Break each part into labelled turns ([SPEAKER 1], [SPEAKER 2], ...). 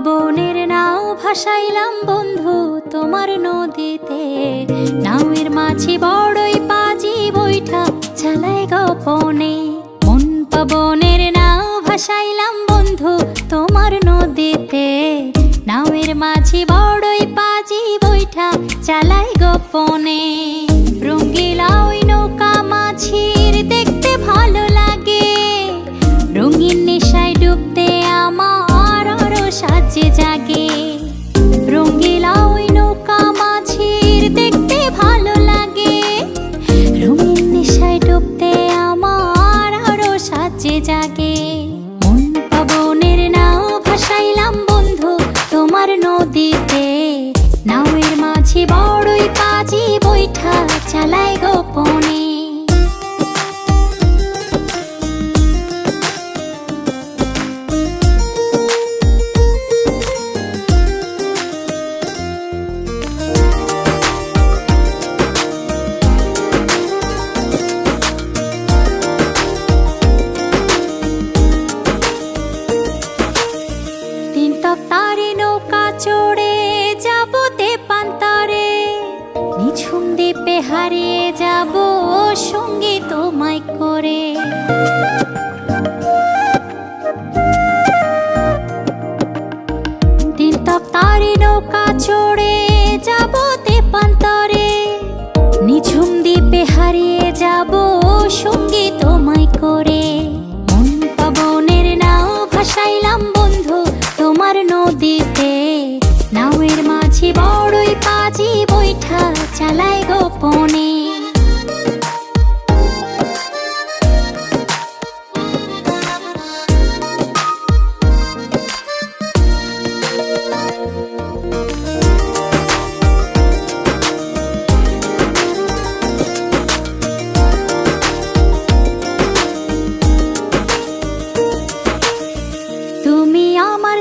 [SPEAKER 1] বনের নাও ভাসাইলাম বন্ধু তোমার নদীতে। নাওয়ের মাঝি বড়ই বড়ই পাজি বৈঠা চালায় গোপনে। হারিয়ে যাব সঙ্গে তোমায় করে।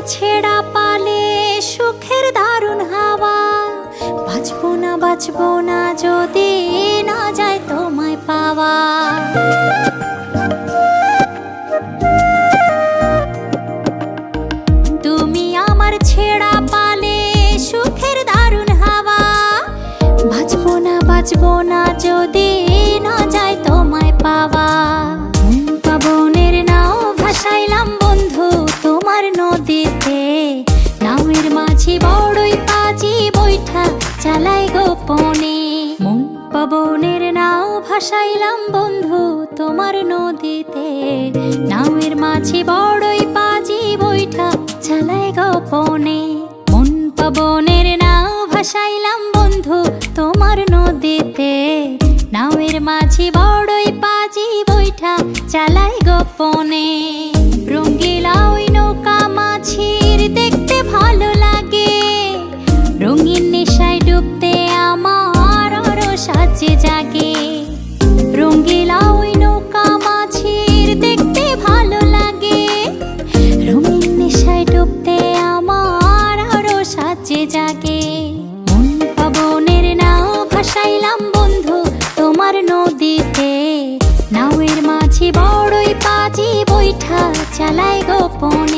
[SPEAKER 1] ছেঁড়া পালে সুখের দারুণ হাওয়া। বাঁচবো না বাঁচবো না যদি না যায় তোমায় পাওয়া। তুমি আমার ছেঁড়া পালে সুখের দারুণ হাওয়া। বাঁচবো না বাঁচবো না যদি ভাসাইলাম, বন্ধু, তোমার নদীতে। নামের মাঝে বড়ই পাজি বইটা চালাই গোপনে। মন পাবনের নাও ভাসাইলাম, বন্ধু, তোমার নদীতে। নামের মাঝে বড়ই পাজি বইটা চালাই গোপনে। শালায় গোপন